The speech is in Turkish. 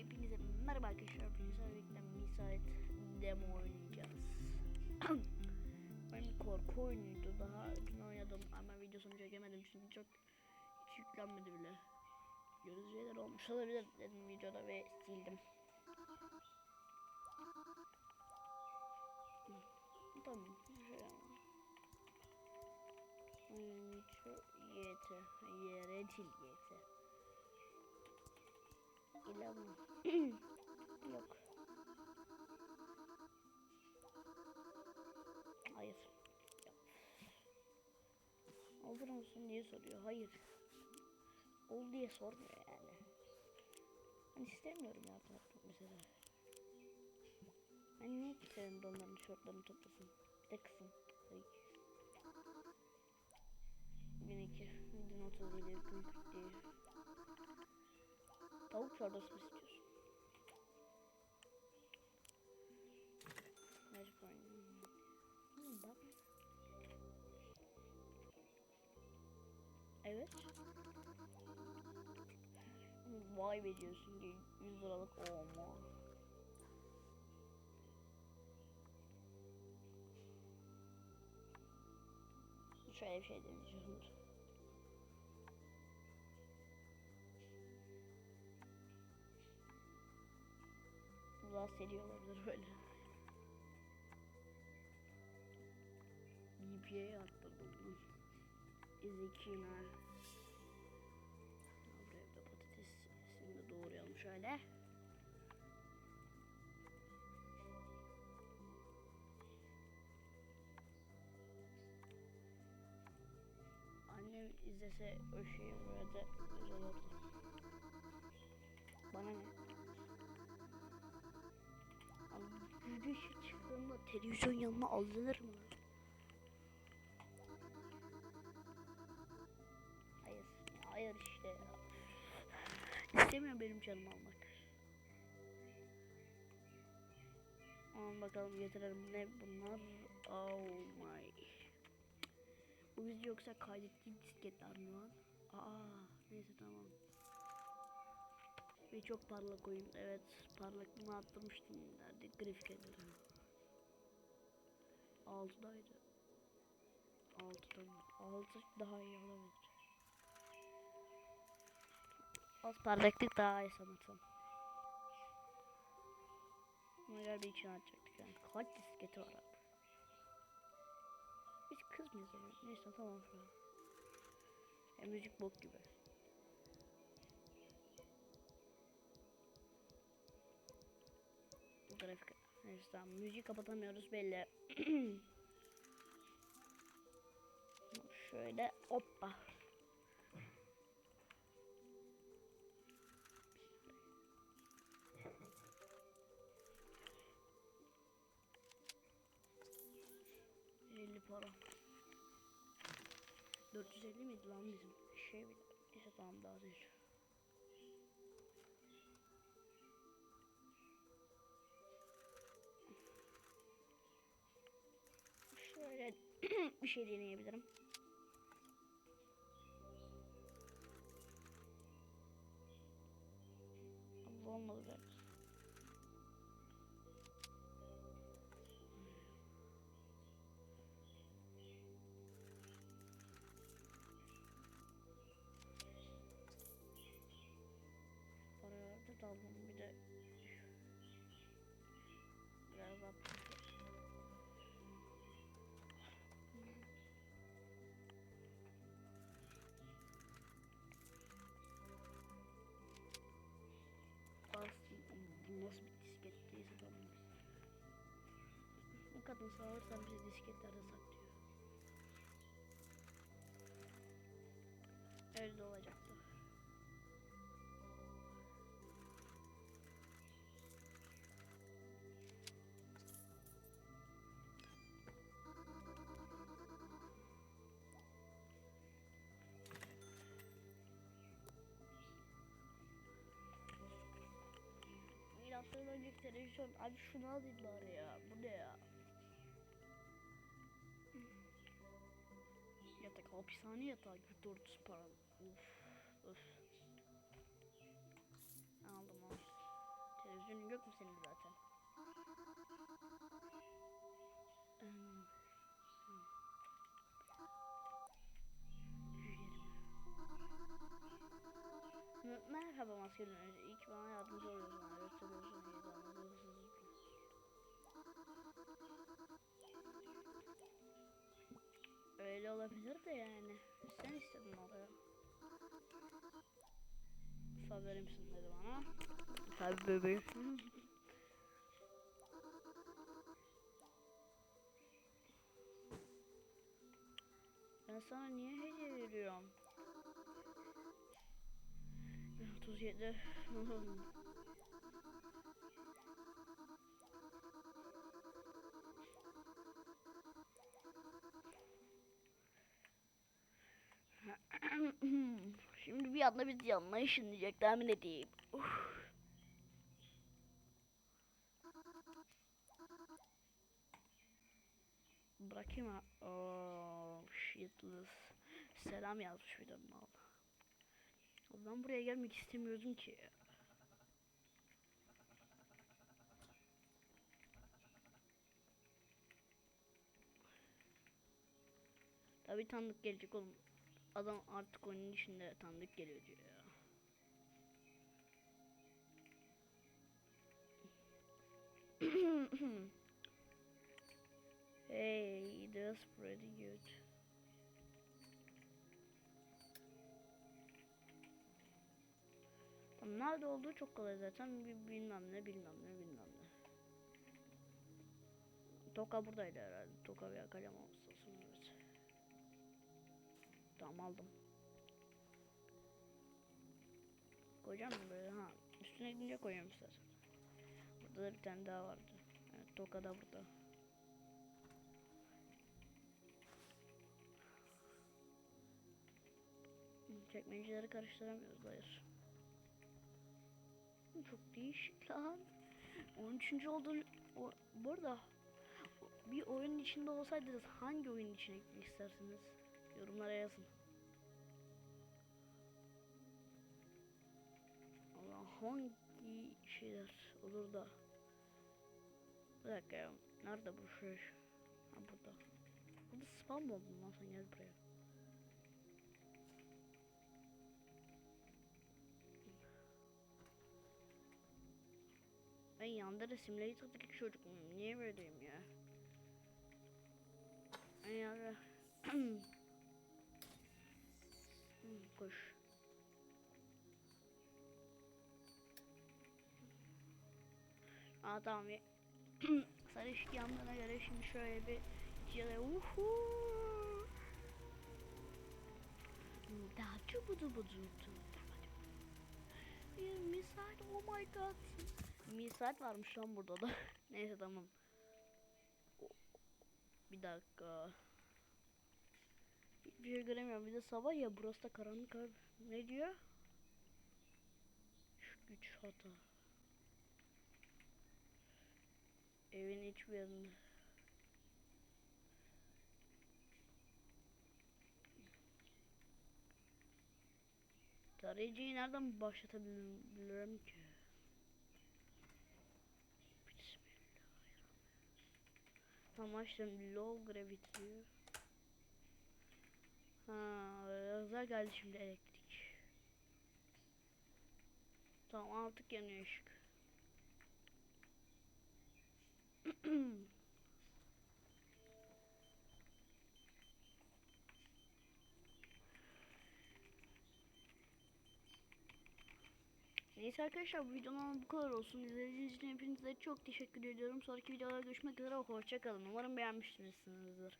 Hepinize merhaba arkadaşlar. Hepinize birlikte müsait demo oynayacağız. Benim korku oyunuydu. Daha dün oynadım ama videosunu çekemedim çünkü çok hiç yüklenmedi bile. Şeyler olmuş olabilir dedim videoda ve sildim. Tamam. Şöyle YT. Yeretil YT. Bilmem. Yok. Hayır. Olur musun diye soruyor. Hayır. Ol diye sormuyor yani. Ben istemiyorum yardım etmek mesela. Ben niye isterim de onların şortlarını toplasın. Bir de kısın. Ay. 1002. 1037. 1041. Tavuk çorbası mı istiyorsun? Mecbur Hmm, bak. Evet. Vay be diyorsun ki 100 liralık olma. Şöyle bir şey deneyeceğim. Daha seri olabilir böyle. DP'ye ha. Buraya bir de patatesini de doğrayalım şöyle. Annem izlese o şeyi burada. Bana ne? Televizyon yanına alınır mı? Hayır, hayır işte ya. İstemiyorum benim canım almak. Aman bakalım getirelim ne bunlar? Oh my. Bu biz yoksa kaydettiği disketler mi lan? Aa neyse tamam. Ve çok parlak oyun. Evet parlaklığını arttırmıştım. Nerede grafik ediyorum. 6'daydı. 6'dan 6 daha iyi olabilir. Az parlaklık daha iyi sanırsam. Buna göre bir içine yani. Kaç disketi var abi? Biz kız mıyız yani? Neyse tamam şu an. Ya, müzik bok gibi. Grafik. Neyse tamam. Müziği kapatamıyoruz belli. Şöyle hoppa. Elli para. 450 miydi lan bizim şey bile. Neyse tamam daha değil. bir şey deneyebilirim. Ama olmadı galiba. Para verdi tamam nasıl bir disketteyse tamam. Bu kadın sağırsan bizi disketlerde saklıyor. Öyle de Milattan önceki televizyon. Abi şunu alayım bari ya. Bu ne ya? Yatak hapishane yatağı 400 para. Uf. Uf. Aldım al. yok mu senin zaten? Hmm. Merhaba maskeli önce ilk bana yardımcı oluyorsun. Yoksa diyorsun heyecanlı hırsız. Öyle olabilir de yani. Sen istedin oraya. Favorimsin dedi bana. Tabii bebeğim. ben sana niye hediye veriyorum? 37. Şimdi bir anda biz yanına ışınlayacak tahmin edeyim. Bırakayım ha. Oh shitless. Selam yazmış bir de mal. Ben buraya gelmek istemiyordum ki. Tabii tanıdık gelecek oğlum. Adam artık oyunun içinde tanıdık geliyor diyor ya. hey, that's pretty good. Nerede olduğu çok kolay zaten. Bi- Bilmem ne, bilmem ne, bilmem ne. Toka buradaydı herhalde. Toka veya kalem olsun evet. Tamam aldım. Koyacağım mı böyle? Ha. Üstüne gidince koyuyorum istersen. Burada da bir tane daha vardı. Evet, toka da burada. Çekmeceleri karıştıramıyoruz hayır. Çok değişik lan. 13. olduğunu o, bu arada bir oyunun içinde olsaydınız hangi oyunun içine istersiniz? Yorumlara yazın. Allah hangi şeyler olur da. Bir dakika ya. Nerede bu şey? Ha burada. Burada spam mı oldun lan sen gel buraya. Yanda da simülatordaki çocuk muyum? Niye böyleyim ya? Yanda... Hmm, Koş. Aa tamam ya. Sarı ışık göre şimdi şöyle bir içeri uhu. Daha çubudu budu Bir misal oh my god. Misal varmış lan burada da. Neyse tamam. Bir dakika. Hiçbir şey göremiyorum. Bir de sabah ya burası da karanlık abi. Ne diyor? Şu güç hata. Evin hiçbir yerinde. Tarayıcıyı nereden başlatabilirim ki? Tamam açtım low gravity. Ha, özel geldi şimdi elektrik. Tamam artık yanıyor ışık. Neyse arkadaşlar bu videonun bu kadar olsun. İzlediğiniz için hepinize çok teşekkür ediyorum. Sonraki videolarda görüşmek üzere. Hoşçakalın. Umarım beğenmişsinizdir.